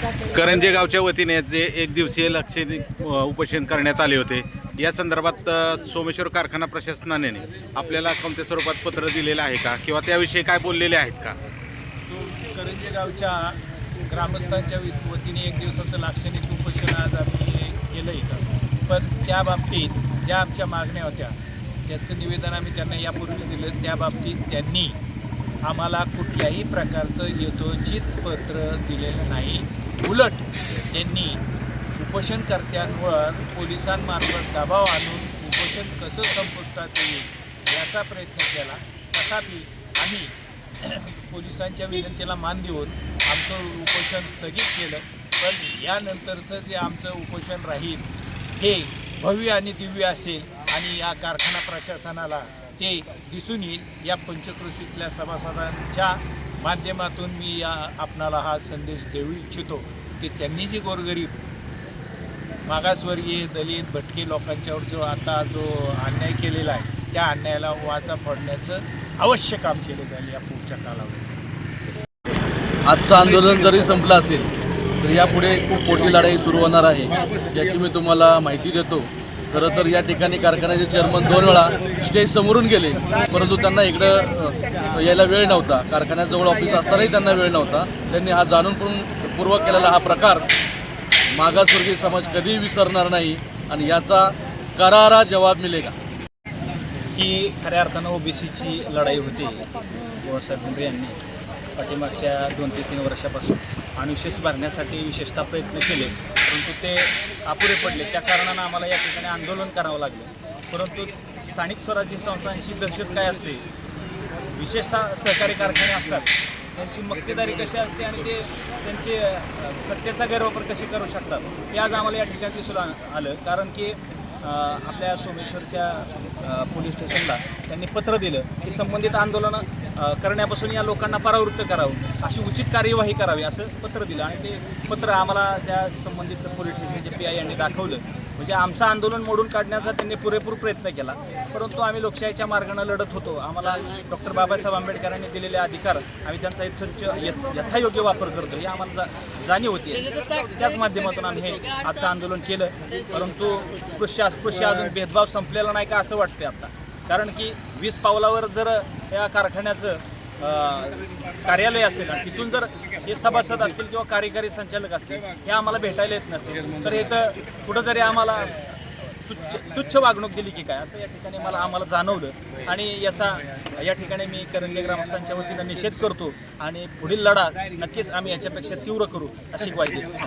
करंजे गावच्या वतीने जे एक दिवसीय लक्ष उपोषण करण्यात आले होते या संदर्भात सोमेश्वर कारखाना प्रशासनाने आपल्याला कोणत्या स्वरूपात पत्र दिलेलं आहे का? किंवा त्याविषयी काय बोललेले आहेत का? सो करंजे गावच्या ग्रामस्थांच्या वतीने एक दिवसाचं लाक्षणिक उपोषण आज आम्ही केलं इथं. पण त्या बाबतीत ज्या आमच्या मागण्या होत्या त्याचं निवेदन आम्ही त्यांना यापूर्वी दिलं. त्या बाबतीत त्यांनी आम्हाला कुठल्याही प्रकारचं यथोचित पत्र दिलेलं नाही. उलट त्यांनी उपोषणकर्त्यांवर पोलिसांमार्फत दबाव आणून उपोषण कसं संपुष्टात येईल याचा प्रयत्न केला. तथापि आम्ही पोलिसांच्या विनंतीला मान देऊन आमचं उपोषण स्थगित केलं. पण यानंतरचं जे आमचं उपोषण राहील हे भव्य आणि दिव्य असेल आणि या कारखाना प्रशासनाला ते दिसून येईल. या पंचक्रोशीतल्या सभासदांच्या माध्यमातून मी या आपणाला हा संदेश देऊ इच्छितो की त्यांनी जे गोरगरीब मागासवर्गीय दलित भटके लोकांच्यावर जो आता जो अन्याय केलेला आहे त्या अन्यायाला वाचा फोडण्याचं अवश्य काम केलं जाईल या पुढच्या कालावधीत. आजचं आंदोलन जरी संपलं असेल तर यापुढे खूप मोठी लढाई सुरू होणार आहे याची मी तुम्हाला माहिती देतो. खरं तर या ठिकाणी कारखान्याचे चेअरमन दोन वेळा स्टेज समोरून गेले. परंतु त्यांना इकडं यायला वेळ नव्हता. कारखान्याजवळ ऑफिस असतानाही त्यांना वेळ नव्हता. त्यांनी हा जाणून पूर्वक केलेला हा प्रकार मागासवर्गीय समाज कधीही विसरणार नाही आणि याचा करारा जवाब मिळेगा. ही खऱ्या अर्थानं ओबीसीची लढाई होती गोरसाहेब मुंडे यांनी. पाठीमागच्या दोन ते तीन वर्षापासून. अनुशेष भरण्यासाठी विशेषतः प्रयत्न केले. परंतु ते अपुरे पडले. त्या कारणानं आम्हाला या ठिकाणी आंदोलन करावं लागलं. परंतु स्थानिक स्वराज्य संस्थांची दहशत काय असते? विशेषतः सहकारी कारखाने असतात. त्यांची मक्तेदारी कशी असते आणि ते त्यांचे सत्तेचा गैरवापर कसे करू शकतात? हे आज आम्हाला या ठिकाणी दिसून आलं. कारण की आपल्या सोमेश्वरच्या पोलीस स्टेशनला त्यांनी पत्र दिलं की संबंधित आंदोलनं करण्यापासून या लोकांना परावृत्त करावं अशी उचित कार्यवाही करावी असं पत्र दिलं. आणि ते पत्र आम्हाला त्या संबंधित पोलीस स्टेशनचे पी आय यांनी दाखवलं. म्हणजे आमचं आंदोलन मोडून काढण्याचा त्यांनी पुरेपूर प्रयत्न केला. परंतु आम्ही लोकशाहीच्या मार्गानं लढत होतो. आम्हाला डॉक्टर बाबासाहेब आंबेडकरांनी दिलेले अधिकार आम्ही त्यांचा यथोच यथायोग्य वापर करतो ही आम्हाला जा- जाणीव होती. त्याच माध्यमातून आम्ही हे आजचं आंदोलन केलं. परंतु स्पृश्य अस्पृश्य अजून भेदभाव संपलेला नाही का असं वाटतंय आता. कारण की वीस पावलावर जर या कारखान्याचं कार्यालय असेल आणि तिथून जर हे सभासद असतील किंवा कार्यकारी संचालक असतील हे आम्हाला भेटायला येत नसेल. तर हे तर कुठंतरी आम्हाला तुच्छ तुच्छ वागणूक दिली की काय? असं या ठिकाणी मला आम्हाला जाणवलं. आणि याचा या ठिकाणी मी करंजे ग्रामस्थांच्या वतीनं निषेध करतो आणि पुढील लढा नक्कीच आम्ही याच्यापेक्षा तीव्र करू अशी ग्वाही देतो.